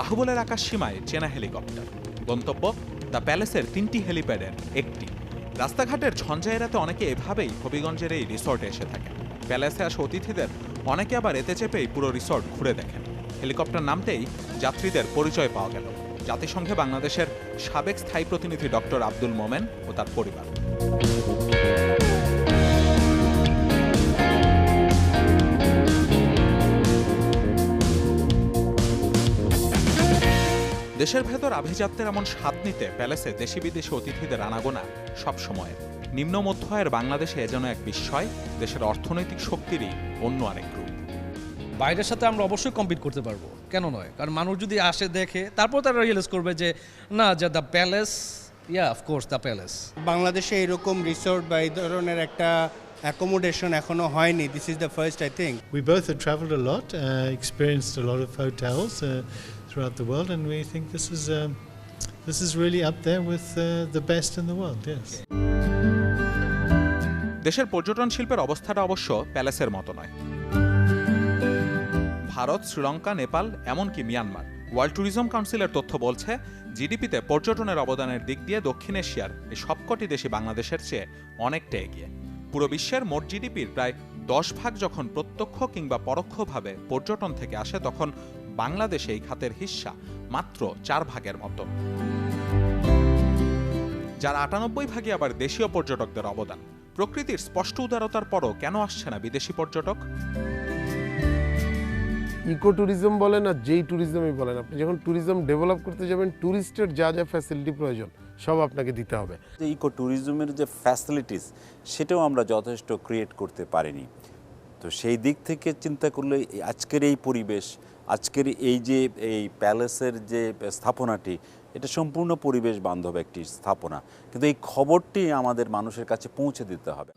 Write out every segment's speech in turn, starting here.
বাহুবলের আকাশ সীমায় চেনা হেলিকপ্টার। গন্তব্য, দ্য প্যালেসের তিনটি হেলিপ্যাডের একটি। রাস্তাঘাটের ঝঞ্ঝা এড়াতে অনেকে এভাবেই হবিগঞ্জের এই রিসর্টে এসে থাকেন। প্যালেসে আসা অতিথিদের অনেকে আবার এতে চেপেই পুরো রিসর্ট ঘুরে দেখেন। হেলিকপ্টার নামতেই যাত্রীদের পরিচয় পাওয়া গেল। জাতিসংঘে বাংলাদেশের সাবেক স্থায়ী প্রতিনিধি ডক্টর আব্দুল মোমেন ও তার পরিবার। দেশের ভেতর আভিজাত্যের এমন স্বাদ নিতে প্যালেসে দেশি বিদেশি অতিথিদের আনাগোনা সবসময়ের। নিম্ন মধ্য আয়ের বাংলাদেশে এ যেন এক বিস্ময় দেশের অর্থনৈতিক শক্তিরই অন্য আরেক রূপ। বাইরের সাথে আমরা অবশ্যই কম্পিট করতে পারব কেন নয়? কারণ মানুষ যদি আসে দেখে তারপর তারা রিয়েলাইজ করবে যে না যে the palace yeah of course the palace বাংলাদেশে এরকম রিসোর্ট বা এই ধরনের একটা অ্যাকোমোডেশন এখনও হয়নি। This is the first I think we lot, uh, experienced a lot of hotels uh, throughout the world, and we think this is um, this is really up there with uh, the best in the world. Yes. দেশের পর্যটন শিল্পের অবস্থাটা অবশ্য প্যালেসের মতো নয় ভারত শ্রীলঙ্কা নেপাল এমনকি Myanmar world tourism কাউন্সিলের তথ্য বলছে জিডিপিতে পর্যটনের অবদানের দিক দিয়ে দক্ষিণ এশিয়ার এই সবকটি দেশই বাংলাদেশের চেয়ে অনেকটা এগিয়ে পুরো বিশ্বের মোট জিডিপির প্রায় দশ ভাগ যখন প্রত্যক্ষ কিংবা পরোক্ষভাবে পর্যটন থেকে আসে তখন বাংলাদেশে এই খাতের হিস্সা মাত্র চার ভাগের মতো। যার আটানব্বই ভাগে আবার দেশীয় পর্যটকদের অবদান। প্রকৃতির স্পষ্ট উদারতার পরও কেন আসছে না বিদেশি পর্যটক? ইকো ট্যুরিজম বলেন আর যেই ট্যুরিজমই বলেন আপনি যখন ট্যুরিজম ডেভেলপ করতে যাবেন ট্যুরিস্টের যা যা ফ্যাসিলিটি প্রয়োজন সব আপনাকে দিতে হবে। যে ইকো ট্যুরিজমের যে ফ্যাসিলিটিস সেটাও আমরা যথেষ্ট ক্রিয়েট করতে পারিনি। তো সেই দিক থেকে চিন্তা করলে আজকের এই পরিবেশ আজকের এই যে এই প্যালেসের যে স্থাপনাটি এটা সম্পূর্ণ পরিবেশ বান্ধব একটি স্থাপনা। কিন্তু এই খবরটি আমাদের মানুষের কাছে পৌঁছে দিতে হবে।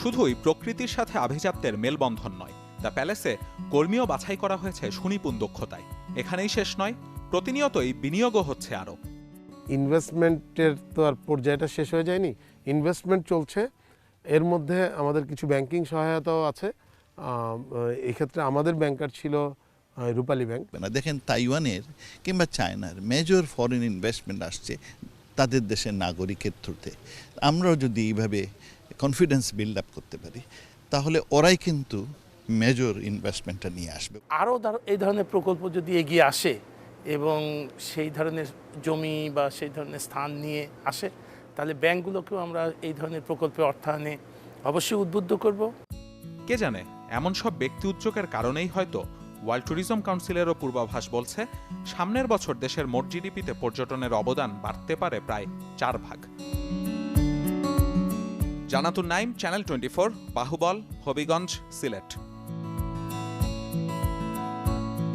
শুধুই প্রকৃতির সাথে আভিজাত্যের মেলবন্ধন নয় দ্য প্যালেসে কর্মীও বাছাই করা হয়েছে সুনিপুণ দক্ষতায়। এখানেই শেষ নয় প্রতিনিয়তই বিনিয়োগও হচ্ছে আরও। ইনভেস্টমেন্টের তো আর পর্যায়টা শেষ হয়ে যায়নি। ইনভেস্টমেন্ট চলছে এর মধ্যে আমাদের কিছু ব্যাংকিং সহায়তাও আছে। এক্ষেত্রে আমাদের ব্যাংকার ছিল রূপালী ব্যাংক না দেখেন তাইওয়ানের কিংবা চায়নার মেজর ফরেন ইনভেস্টমেন্ট আসছে তাদের দেশের নাগরিকের থ্রুতে আমরাও যদি এইভাবে কনফিডেন্স বিল্ড আপ করতে পারি তাহলে ওরাই কিন্তু মেজর ইনভেস্টমেন্টটা নিয়ে আসবে। আরও এই ধরনের প্রকল্প যদি এগিয়ে আসে এবং সেই ধরনের জমি বা সেই ধরনের স্থান নিয়ে আসে তাহলে ব্যাংকগুলোকেও আমরা এই ধরনের প্রকল্পে অর্থায়নে অবশ্যই উদ্বুদ্ধ করব। কে জানে, এমন সব ব্যক্তি উদ্যোগের কারণেই হয়তো ওয়ার্ল্ড ট্যুরিজম কাউন্সিলেরও পূর্বাভাস বলছে, সামনের বছর দেশের মোট জিডিপিতে পর্যটনের অবদান বাড়তে পারে প্রায় চার ভাগ। Janatun Naim, channel twenty four, Bahubal, Habiganj, Sylhet.